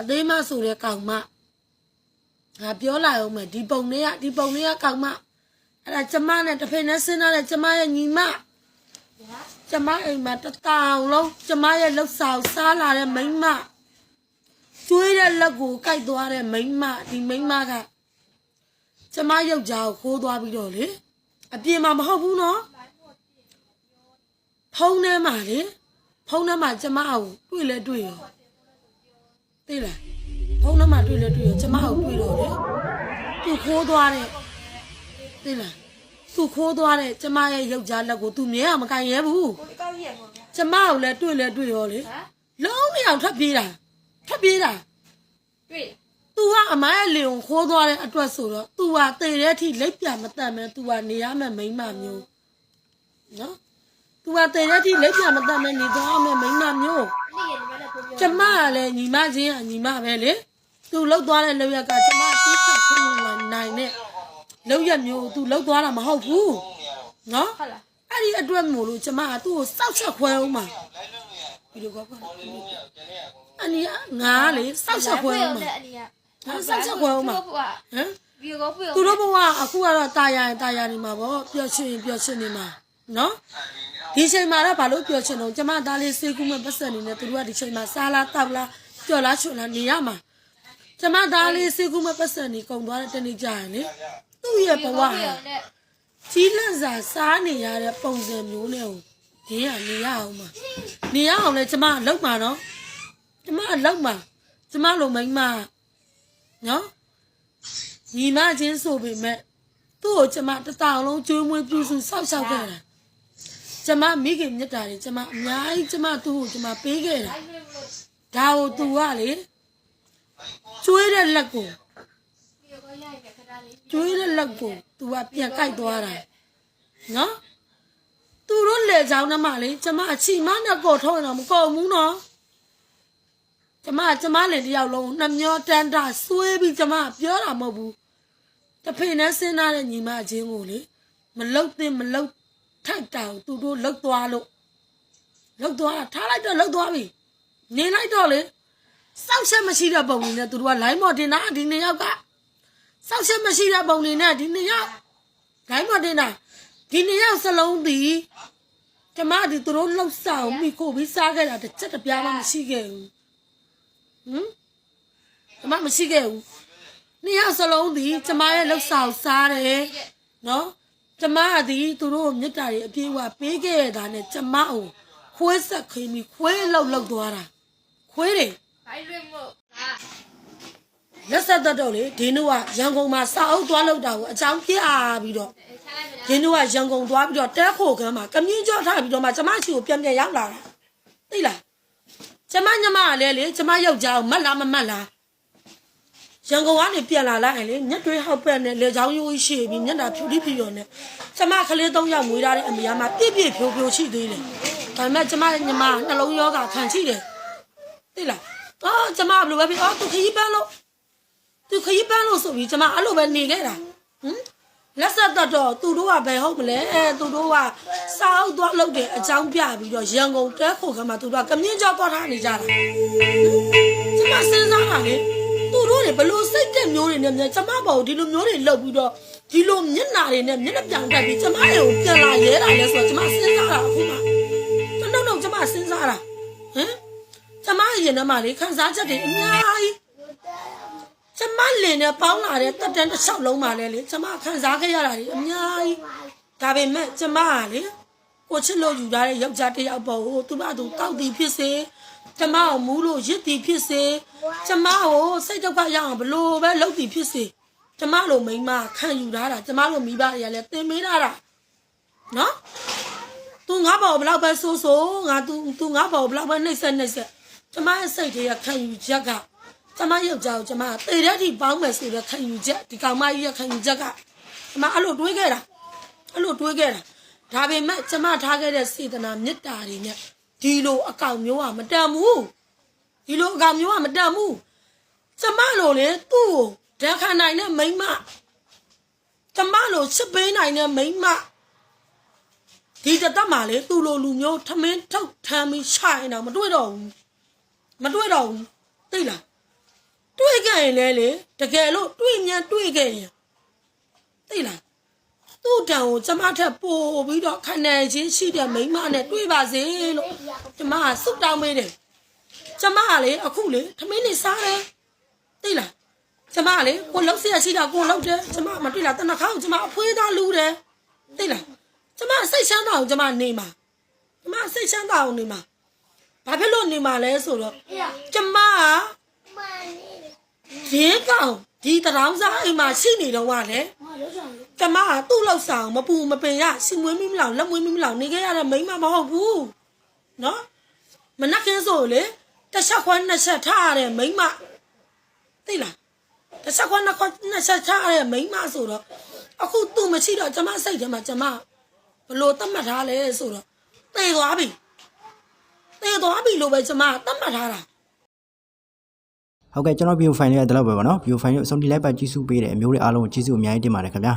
အသေးမဆိုတဲ့ကောင်မငါပြောလာအောင်မယ်ဒီပုံလေးကဒီပုံလေးကကောင်မအဲ့ဒါကျမနဲ့တစ်ဖိနဲ့စဉ်းစားတဲ့ကျမရဲ့ညီမကျမအိမ်မှာတစ်တောင်လုံးကျမရဲ့လှုပ်ဆောင်စားလာတဲ့မိန်းမကျွေးတဲ့လက်ကိုကိုက်သွားတဲ့မိန်းမဒီမိန်းမကကျမယောက်ျားကိုခိုးသွားပြီးတော့လေအပြင်မှာမဟုတ်ဘူးနော်ဖုန်းထဲမှာလေဖုန်းထဲမှာကျမကိုတွေ့လဲတွေ့ရော သိလားဖုန်းနံပါတ်တွေ့လဲတွေ့ရကျမကိုတွေ့တော့လေသူခိုးသွားတဲ့သိလားသူခိုးသွားတဲ့ကျမရဲ့ယောက်ျားလက်ကိုသူမြဲအောင်မကန်ရဲဘူး ကိုကောက်ရက်ပေါ့ဗျာ ကျမကိုလည်းတွေ့လဲတွေ့ရောလေ ဟမ် လုံးမရအောင်ထွက်ပြေးတာထွက်ပြေးတာ တွေ့ သူကအမရဲ့လေုံခိုးသွားတဲ့အတွက်ဆိုတော့ तू ဟာတည်တဲ့အထိလက်ပြမတတ်မဲ तू ကနေရမယ်မိန်းမမျိုးနော် तू ဟာတည်တဲ့အထိလက်ပြမတတ်မဲနေသွားမယ်မိန်းမမျိုး နေ့ရ ကျမကလည်းညီမချင်းကညီမပဲလေသူလှုပ်သွားတဲ့လောက်ရကကျမတိကျခုံလာနိုင်တဲ့လောက်ရမျိုးသူလှုပ်သွားတာမဟုတ်ဘူးနော်ဟုတ်လားအဲ့ဒီအတွက်မို့လို့ကျမကသူ့ကိုစောက်ချက်ခွဲအောင်မှာဘီလိုကောကအနီကငါလေစောက်ချက်ခွဲအောင်မှာငါစောက်ချက်ခွဲအောင်မှာဟမ်ဘီကောဖွေသူတို့ဘဝအခုကတော့တာယာရင်တာယာနေမှာပေါ့ပျော်ရွှင်ပျော်ရွှင်နေမှာနော် ဒီချိန်မှာတော့ဘာလို့ပျော်ရွှင်တော့ကျမသားလေးစေကူးမဲ့ပတ်စံနေနဲ့သူတို့ကဒီချိန်မှာစားလားတောက်လားပျော်လားချွတ်လားနေရမှာကျမသားလေးစေကူးမဲ့ပတ်စံနေကုန်သွားတဲ့တနေ့ကြာရင်လေသူ့ရဲ့ဘဝဟာနဲ့ကြီးလန့်စာစားနေရတဲ့ပုံစံမျိုးနဲ့ကိုဒင်းကနေရအောင်မှာနေရအောင်လေကျမအလောက်မှာနော်ကျမအလောက်မှာကျမလိုမိန်းမနော်ညီမချင်းဆိုပေမဲ့သူ့ကိုကျမတစ်တောင်လုံးကျွေးမွေးပြုစုစောက်ရှောက်ခဲ့တာ ကျမမိခင်မြတ်တာတွေကျမအများကြီးကျမသူ့ကိုကျမပေးခဲ့တာဒါကိုသူကလေကျွေးတဲ့လက်ကိုဗီဒီယိုကောရိုက်တဲ့ခဏလေးကျွေးတဲ့လက်ကို तू ကပြန်ကြိုက်သွားတာနော်သူတို့လေချောင်းနှမလေးကျမအချီမနဲ့ကော်ထုတ်ရင်တော့မကော်ဘူးနော်ကျမကျမလည်းတယောက်လုံးနှမျောတန်းတာဆွေးပြီးကျမပြောတာမဟုတ်ဘူးတစ်ဖိနဲ့စဉ်းစားတဲ့ညီမချင်းကိုလေမလုတ်သင့်မလုတ် ထိုက်တာကိုသူတို့လုတ်သွားလို့လုတ်သွားတာထားလိုက်တော့လုတ်သွားပြီနေလိုက်တော့လေစောက်ချက်မရှိတဲ့ပုံလေးနဲ့သူတို့ကလိုင်းမော်တင်တာဒီနှစ်ယောက်ကစောက်ချက်မရှိတဲ့ပုံတွေနဲ့ဒီနှစ်ယောက်ဂိုင်းမတင်တာဒီနှစ်ယောက်စလုံးဒီကျမဒီသူတို့လှုပ်ဆောင်မိခိုပြီးစားခဲ့တာတစ်ချက်တစ်ပြားမှမရှိခဲ့ဘူးဟမ်ကျမမရှိခဲ့ဘူးနှစ်ယောက်စလုံးဒီကျမရဲ့လှုပ်ဆောင်စားတယ်နော် ကျမကဒီသူတို့မြတ်တာတွေအပြေးဝပေးခဲ့ရတာနဲ့ကျမကိုခွေးဆက်ခင်းပြီးခွေးလောက်လောက်သွားတာခွေးတွေဘိုင်လွင်မို့ဟာလက်ဆက်တော့တော့လေဒင်းတို့ကရန်ကုန်မှာစာအုပ်သွားလောက်တာကိုအကြောင်းပြပြီးတော့ချလိုက်မယ်ဒင်းတို့ကရန်ကုန်သွားပြီးတော့တဲခိုခန်းမှာကမြင်းကြောထားပြီးတော့မှကျမရှိကိုပြန်ပြန်ရောက်လာတာသိလားကျမညမကလည်းလေကျမယောက်ျားကိုမတ်လားမမတ်လား ရန်ကုန်ကနေပြန်လာလိုက်ရင်လေညက်တွေးဟောက်ပက်နဲ့လေချောင်းရိုးရှိပြီးမျက်နှာဖြူတိဖြူရောနဲ့ကျမကလေး၃ယောက်မွေးထားတဲ့အမေကမှပြည့်ပြည့်ဖြိုးဖြိုးရှိသေးတယ်ဒါပေမဲ့ကျမညမနှလုံးယောဂခံရှိတယ်သိလားအော်ကျမဘယ်လိုပဲဖြစ်အော်သူခရီးပန်းလို့သူခရီးပန်းလို့ဆိုပြီးကျမအဲ့လိုပဲနေခဲ့တာဟမ်လက်ဆက်တော့တော့သူတို့ကဘယ်ဟုတ်မလဲအဲသူတို့ကစာအုပ်သွားလုပ်တယ်အကြောင်းပြပြီးတော့ရန်ကုန်တဲခိုခါမှာသူတို့ကကမြင့်ကြောက်သွားထားနေကြတာဟမ်ကျမစဉ်းစားတာလေသူ တို့တွေဘလို့စိတ်တက်မျိုးတွေနဲ့မြန်ကျမပေါ့ဒီလိုမျိုးတွေလုပ်ပြီးတော့ဒီလိုမျက်နာတွေနဲ့မျက်နှာပြောင်တက်ပြီးကျမတွေကိုပြန်လာရဲတာလဲဆိုတော့ကျမစဉ်းစားတာအခုမှကျွန်တော်တော့ကျမစဉ်းစားတာဟမ်ကျမရဲ့ရင်ထဲမှာလေခံစားချက်တွေအများကြီးကျမလင်နဲ့ပေါင်းလာတဲ့တက်တန်းတစ်လျှောက်လုံးပါလေလေကျမခံစားခဲ့ရတာတွေအများကြီးဒါပေမဲ့ကျမကလေ ကိုချစ်လို့ယူထားတဲ့ယောက်ျားတစ်ယောက်ပေါ့ဟိုသူမသူတောက်တီဖြစ်စေကျမကိုမူးလို့ရစ်တီဖြစ်စေကျမကိုစိတ်ဒုက္ခရအောင်ဘလို့ပဲလှုပ်တီဖြစ်စေကျမလိုမိန်းမခံယူထားတာကျမလိုမိဘတွေကလည်းတင်မေးထားတာနော်သူငါ့ဘောဘလောက်ပဲဆိုးဆိုးငါသူသူငါ့ဘောဘလောက်ပဲနှိမ့်ဆက်နှိမ့်ဆက်ကျမရဲ့စိတ်တွေကခံယူချက်ကကျမယောက်ျားကိုကျမတေတဲ့ထိပေါင်းမယ်ဆိုတော့ခံယူချက်ဒီကောင်မကြီးရဲ့ခံယူချက်ကကျမအဲ့လိုတွေးခဲ့တာအဲ့လိုတွေးခဲ့တာ ဒါပေမဲ့ကျမထားခဲ့တဲ့စေတနာမေတ္တာတွေနဲ့ဒီလိုအကောင်မျိုးကမတန်ဘူးဒီလိုအကောင်မျိုးကမတန်ဘူးကျမလိုလေသူ့ကိုဓာတ်ခံနိုင်တဲ့မိန်းမကျမလိုချစ်ပေးနိုင်တဲ့မိန်းမဒီတသက်မှာလေသူ့လိုလူမျိုးထမင်းထုတ်ထမ်းပြီးရှိုင်တော့မတွေ့တော့ဘူးမတွေ့တော့ဘူးသိလားတွေးခဲ့ရင်လဲလေတကယ်လို့တွေးမြန်တွေးခဲ့ရင်သိလား သူ့တံကိုကျမထက်ပို့ပြီးတော့ခဏချင်းရှိတဲ့မိန်းမနဲ့တွေးပါစေလို့ကျမကဆုတောင်းပေးတယ်ကျမကလေအခုလေထမင်းနေစားတယ်သိလားကျမကလေကိုလှုပ်เสียရှိတာကိုလှုပ်တယ်ကျမမတွေ့လားတနခါကိုကျမအဖွေးသားလူတယ်သိလားကျမစိတ်ချမ်းသာအောင်ကျမနေမှာကျမစိတ်ချမ်းသာအောင်နေမှာဘာဖြစ်လို့နေမှာလဲဆိုတော့ကျမက ရင်းကောင် ဒီတရောင်းစားအိမ်မှာရှိနေတော့ကလေကျမကသူ့လောက်ဆောင်မပူမပင်ရစီမွေးမိမလောက်လက်မွေးမိမလောက်နေခဲ့ရတဲ့မိန်းမမဟုတ်ဘူးနော်မနက်ခင်းဆိုလေတစ်ချက်ခွန်းနှစ်ချက်ထားရတဲ့မိန်းမသိလားတစ်ချက်ခွန်းနှစ်ခွန်းနှစ်ချက်ထားရတဲ့မိန်းမဆိုတော့အခုသူ့မရှိတော့ကျမစိတ်ထဲမှာကျမဘလို့တတ်မှတ်ထားလဲဆိုတော့သေသွားပြီသေသွားပြီလို့ပဲကျမတတ်မှတ်ထားတာ ဟုတ်ကဲ့ကျွန်တော် view file လေးကဒီလောက်ပဲပေါ့နော် view file ကိုအဆုံးထိလိုက်ပါကြည့်စုပေးတယ်အမျိုးတွေအားလုံးကိုကျေးဇူးအများကြီးတင်ပါတယ်ခင်ဗျာ